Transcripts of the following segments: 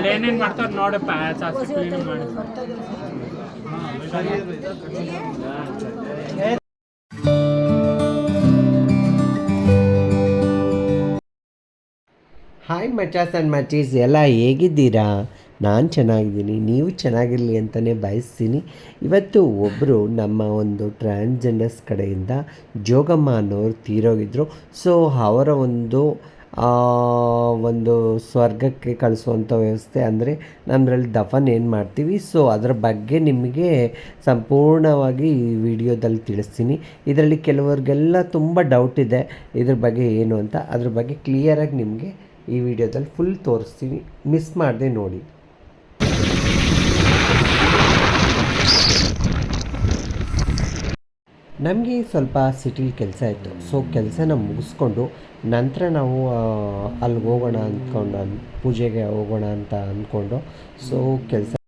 ಅಲ್ಲಿ ಮಾಡ್ತಾರೆ ನೋಡಪ್ಪ ಕ್ಲೀನ್ ಮಾಡಿ. ಹಾಯ್ ಮಚಾಸ್ ಆ್ಯಂಡ್ ಮಚೀಸ್, ಎಲ್ಲ ಹೇಗಿದ್ದೀರಾ? ನಾನು ಚೆನ್ನಾಗಿದ್ದೀನಿ, ನೀವು ಚೆನ್ನಾಗಿರಲಿ ಅಂತಲೇ ಬಯಸ್ತೀನಿ. ಇವತ್ತು ಒಬ್ಬರು ನಮ್ಮ ಒಂದು ಟ್ರಾನ್ಸ್ಜೆಂಡರ್ಸ್ ಕಡೆಯಿಂದ ಜೋಗಮ್ಮ ಅನ್ನೋರು ತೀರೋಗಿದ್ದರು ಸೊ ಅವರ ಒಂದು ಒಂದು ಸ್ವರ್ಗಕ್ಕೆ ಕಳಿಸುವಂಥ ವ್ಯವಸ್ಥೆ ಅಂದರೆ ನಮ್ಮದ್ರಲ್ಲಿ ದಫನ್ ಏನು ಮಾಡ್ತೀವಿ. ಸೊ ಅದರ ಬಗ್ಗೆ ನಿಮಗೆ ಸಂಪೂರ್ಣವಾಗಿ ಈ ವಿಡಿಯೋದಲ್ಲಿ ತಿಳಿಸ್ತೀನಿ. ಇದರಲ್ಲಿ ಕೆಲವರಿಗೆಲ್ಲ ತುಂಬ ಡೌಟ್ ಇದೆ. ಇದ್ರ ಬಗ್ಗೆ ಏನು ಅಂತ. ಅದ್ರ ಬಗ್ಗೆ ಕ್ಲಿಯರಾಗಿ ನಿಮಗೆ ಈ ವಿಡಿಯೋದಲ್ಲಿ ಫುಲ್ ತೋರಿಸ್ತೀನಿ. ಮಿಸ್ ಮಾಡದೆ ನೋಡಿ. ನಮಗೆ ಸ್ವಲ್ಪ ಸಿಟಿಲಿ ಕೆಲಸ ಇತ್ತು. ಸೊ ಕೆಲಸನ ಮುಗಿಸ್ಕೊಂಡು ನಂತರ ನಾವು ಅಲ್ಲಿಗೆ ಹೋಗೋಣ ಅಂದ್ಕೊಂಡು ಪೂಜೆಗೆ ಹೋಗೋಣ ಅಂತ ಅಂದ್ಕೊಂಡು ಸೊ ಕೆಲಸ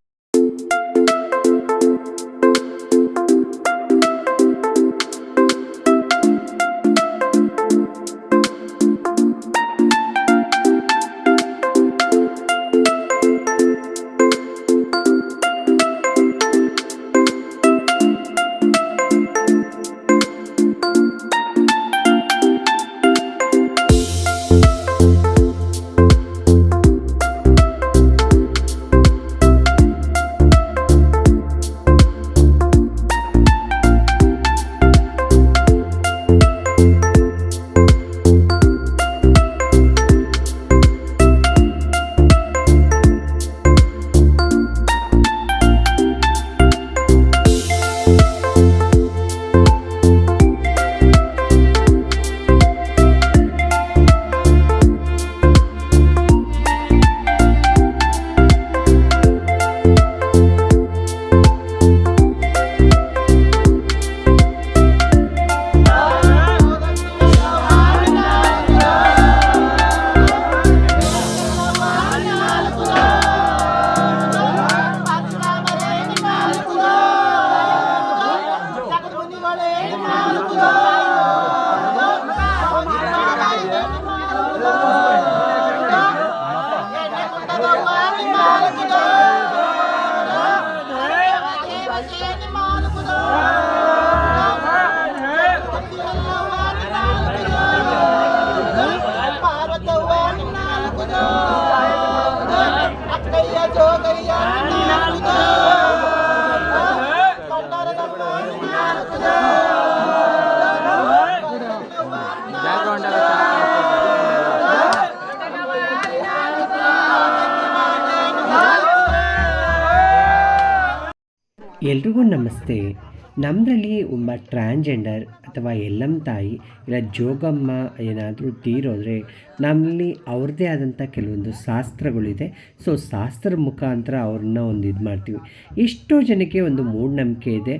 ಎಲ್ರಿಗೂ ನಮಸ್ತೆ. ನಮ್ಮದ್ರಲ್ಲಿ ಒಬ್ಬ ಟ್ರಾನ್ಸ್ಜೆಂಡರ್ ಅಥವಾ ಎಲ್ಲಮ್ಮ ತಾಯಿ ಇಲ್ಲ ಜೋಗಮ್ಮ ಏನಾದರೂ ತೀರೋದ್ರೆ ನಮ್ಮಲ್ಲಿ ಅವ್ರದ್ದೇ ಆದಂಥ ಕೆಲವೊಂದು ಶಾಸ್ತ್ರಗಳಿದೆ. ಸೊ ಶಾಸ್ತ್ರ ಮುಖಾಂತರ ಅವ್ರನ್ನ ಒಂದು ಇದು ಮಾಡ್ತೀವಿ. ಎಷ್ಟೋ ಜನಕ್ಕೆ ಒಂದು ಮೂಢನಂಬಿಕೆ ಇದೆ.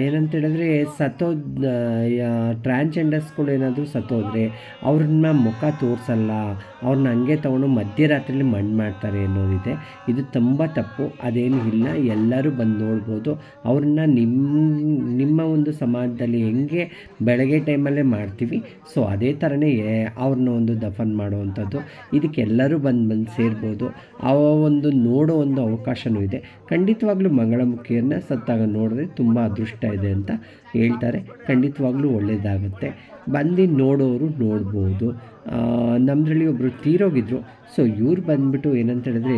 ಏನಂತ ಹೇಳಿದ್ರೆ ಸತ್ತೋ ಟ್ರಾನ್ಸ್ಜೆಂಡರ್ಸ್ಗಳು ಏನಾದರೂ ಸತ್ತೋದ್ರೆ ಅವ್ರನ್ನ ಮುಖ ತೋರಿಸಲ್ಲ, ಅವ್ರನ್ನ ಹಂಗೆ ತೊಗೊಂಡು ಮಧ್ಯರಾತ್ರಿಲಿ ಮಣ್ಣು ಮಾಡ್ತಾರೆ ಅನ್ನೋದಿದೆ. ಇದು ತುಂಬ ತಪ್ಪು. ಅದೇನು ಇಲ್ಲ. ಎಲ್ಲರೂ ಬಂದು ನೋಡ್ಬೋದು. ಅವ್ರನ್ನ ನಿಮ್ಮ ನಿಮ್ಮ ಒಂದು ಸಮಾಜದಲ್ಲಿ ಹೆಂಗೆ ಬೆಳಗ್ಗೆ ಟೈಮಲ್ಲೇ ಮಾಡ್ತೀವಿ. ಸೊ ಅದೇ ಥರನೇ ಅವ್ರನ್ನ ಒಂದು ದಫನ್ ಮಾಡುವಂಥದ್ದು. ಇದಕ್ಕೆಲ್ಲರೂ ಬಂದು ಬಂದು ಸೇರ್ಬೋದು. ಆ ಒಂದು ನೋಡೋ ಒಂದು ಅವಕಾಶವೂ ಇದೆ. ಖಂಡಿತವಾಗ್ಲೂ ಮಂಗಳಮುಖಿಯನ್ನು ಸತ್ತಾಗ ನೋಡಿದ್ರೆ ತುಂಬ ಅದೃಷ್ಟ ಇದೆ ಅಂತ ಹೇಳ್ತಾರೆ. ಖಂಡಿತವಾಗ್ಲೂ ಒಳ್ಳೆಯದಾಗುತ್ತೆ ಬಂದು ನೋಡೋರು ನೋಡ್ಬೋದು. ನಮ್ಮದ್ರಲ್ಲಿ ಒಬ್ಬರು ತೀರೋಗಿದ್ರು. ಸೊ ಇವ್ರು ಬಂದ್ಬಿಟ್ಟು ಏನಂತ ಹೇಳಿದ್ರೆ,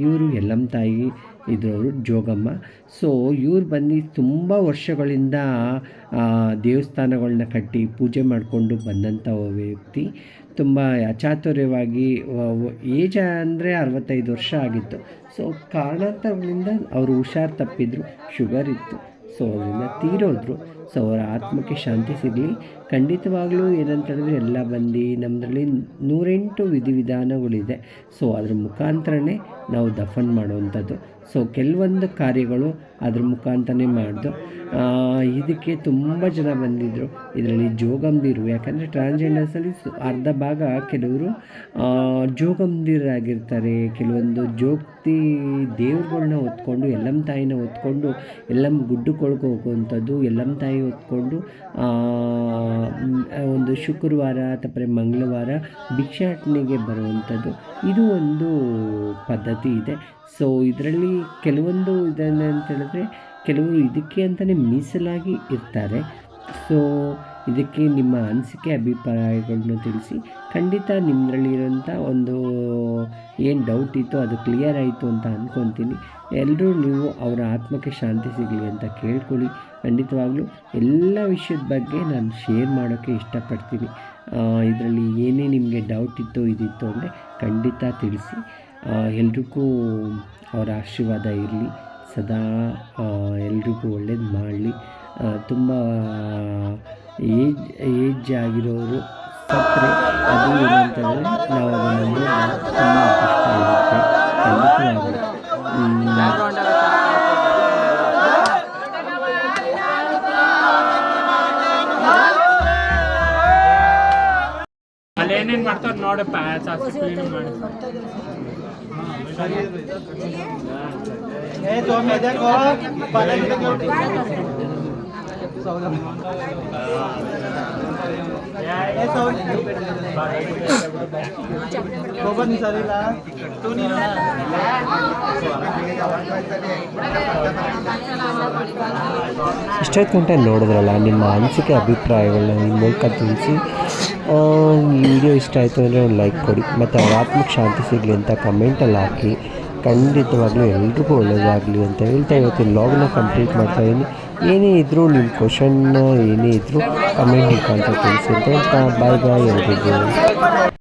ಇವರು ಎಲ್ಲಮ್ಮ ತಾಯಿ ಇದ್ರವರು ಜೋಗಮ್ಮ. ಸೊ ಇವ್ರು ಬಂದು ತುಂಬ ವರ್ಷಗಳಿಂದ ದೇವಸ್ಥಾನಗಳನ್ನ ಕಟ್ಟಿ ಪೂಜೆ ಮಾಡಿಕೊಂಡು ಬಂದಂಥ ವ್ಯಕ್ತಿ. ತುಂಬ ಅಚಾತುರ್ಯವಾಗಿ ಏಜ್ ಅಂದರೆ ಅರವತ್ತೈದು ವರ್ಷ ಆಗಿತ್ತು. ಸೊ ಕಾರಣಾಂತರಗಳಿಂದ ಅವರು ಹುಷಾರು ತಪ್ಪಿದ್ರು, ಶುಗರ್ ಇತ್ತು. ಸೊ ಅದರಿಂದ ತೀರೋದ್ರು. ಸೊ ಅವರ ಆತ್ಮಕ್ಕೆ ಶಾಂತಿ ಸಿಗಲಿ. ಖಂಡಿತವಾಗ್ಲೂ ಏನಂತ ಹೇಳಿದ್ರೆ ಎಲ್ಲ ಬಂದು ನಮ್ಮದ್ರಲ್ಲಿ ನೂರೆಂಟು ವಿಧಿವಿಧಾನಗಳಿದೆ. ಸೊ ಅದ್ರ ಮುಖಾಂತರನೇ ನಾವು ದಫನ್ ಮಾಡುವಂಥದ್ದು. ಸೊ ಕೆಲವೊಂದು ಕಾರ್ಯಗಳು ಅದ್ರ ಮುಖಾಂತರನೇ ಮಾಡಿದ್ರು ಇದಕ್ಕೆ ತುಂಬ ಜನ ಬಂದಿದ್ದರು ಇದರಲ್ಲಿ ಜೋಗಂಬೀರು ಯಾಕಂದರೆ ಟ್ರಾನ್ಸ್ಜೆಂಡರ್ಸಲ್ಲಿ ಅರ್ಧ ಭಾಗ ಕೆಲವರು ಜೋಗಂಬೀರಾಗಿರ್ತಾರೆ ಕೆಲವೊಂದು ಜೋಗ್ತಿ ದೇವ್ರುಗಳ್ನ ಹೊತ್ಕೊಂಡು ಎಲ್ಲಮ್ಮ ತಾಯಿನ ಹೊತ್ಕೊಂಡು ಎಲ್ಲಮ್ಮ ಗುಡ್ಡಕ್ಕೆ ಹೋಗುವಂಥದ್ದು ಎಲ್ಲಮ್ಮ ತಾಯಿ ಹೊತ್ಕೊಂಡು ಒಂದು ಶುಕ್ರವಾರ ಅಥವಾ ಮಂಗಳವಾರ ಭಿಕ್ಷಾಟನೆಗೆ ಬರುವಂಥದ್ದು. ಇದು ಒಂದು ಪದ್ಧತಿ ಇದೆ. ಸೊ ಇದರಲ್ಲಿ ಕೆಲವೊಂದು ಇದನ್ನು ಅಂತ ಹೇಳಿದ್ರೆ, ಕೆಲವರು ಇದಕ್ಕೆ ಅಂತಲೇ ಮೀಸಲಾಗಿ ಇರ್ತಾರೆ. ಸೊ ಇದಕ್ಕೆ ನಿಮ್ಮ ಅನಿಸಿಕೆ ಅಭಿಪ್ರಾಯಗಳನ್ನು ತಿಳಿಸಿ. ಖಂಡಿತ ನಿಮ್ಮದ್ರಲ್ಲಿರೋಂಥ ಒಂದು ಏನು ಡೌಟ್ ಇತ್ತು ಅದು ಕ್ಲಿಯರ್ ಆಯಿತು ಅಂತ ಅಂದ್ಕೊತೀನಿ ಎಲ್ಲರೂ ನೀವು ಅವರ ಆತ್ಮಕ್ಕೆ ಶಾಂತಿ ಸಿಗಲಿ ಅಂತ ಕೇಳ್ಕೊಳ್ಳಿ. ಖಂಡಿತವಾಗಲೂ ಎಲ್ಲ ವಿಷಯದ ಬಗ್ಗೆ ನಾನು ಶೇರ್ ಮಾಡೋಕ್ಕೆ ಇಷ್ಟಪಡ್ತೀನಿ. ಇದರಲ್ಲಿ ಏನೇ ನಿಮಗೆ ಡೌಟ್ ಇತ್ತು ಇದಿತ್ತು ಅಂದರೆ ಖಂಡಿತ ತಿಳಿಸಿ. ಎಲ್ರಿಗೂ ಅವರ ಆಶೀರ್ವಾದ ಇರಲಿ. ಸದಾ ಎಲ್ರಿಗೂ ಒಳ್ಳೇದು ಮಾಡಲಿ. ತುಂಬ ಏಜ್ ಏಜ್ ಆಗಿರೋರು ಸತ್ತರೆ ಅದು ಏನಂತಂದರೆ ನಾವು ಅದನ್ನು ನೋಡಿದಾಗ ತುಂಬ ಕಷ್ಟ ಇರುತ್ತೆ ಖಂಡಿತವಾಗಲಿ ಅಲ್ಲಿ ಏನೇನ್ ಮಾಡ್ತಾರ ನೋಡಿ ಪ್ಯಾಚ್ ಹಾಕಿ ಕ್ಲೀನ್ ಮಾಡಿ ए ಇಷ್ಟೊತ್ತು ಗಂಟೆ ನೋಡಿದ್ರಲ್ಲ, ನಿಮ್ಮ ಅನಿಸಿಕೆ ಅಭಿಪ್ರಾಯಗಳನ್ನ ಈ ಮೂಲಕ ತಿಳಿಸಿ. ಈ ವಿಡಿಯೋ ಇಷ್ಟ ಆಯಿತು ಅಂದರೆ ಒಂದು ಲೈಕ್ ಕೊಡಿ, ಮತ್ತು ಆತ್ಮಕ್ಕೆ ಶಾಂತಿ ಸಿಗಲಿ ಅಂತ ಕಮೆಂಟಲ್ಲಿ ಹಾಕಿ. ಖಂಡಿತವಾಗ್ಲೂ ಎಲ್ರಿಗೂ ಒಳ್ಳೆಯದಾಗಲಿ ಅಂತ ಹೇಳ್ತಾ ಇವತ್ತಿನ ಲಾಗ್ನ ಕಂಪ್ಲೀಟ್ ಮಾಡ್ತಾ ಇದ್ದೀನಿ. ಏನೇ ಇದ್ದರೂ ನಿಮ್ಮ ಕ್ವಶನ್ನ ಏನೇ ಇದ್ದರೂ ಕಮೆಂಟ್ ಮುಖಾಂತರ ತಿಳಿಸಿ ಅಂತ ಬಾಯ್ ಬಾಯ್ ಎಲ್ರಿಗೂ.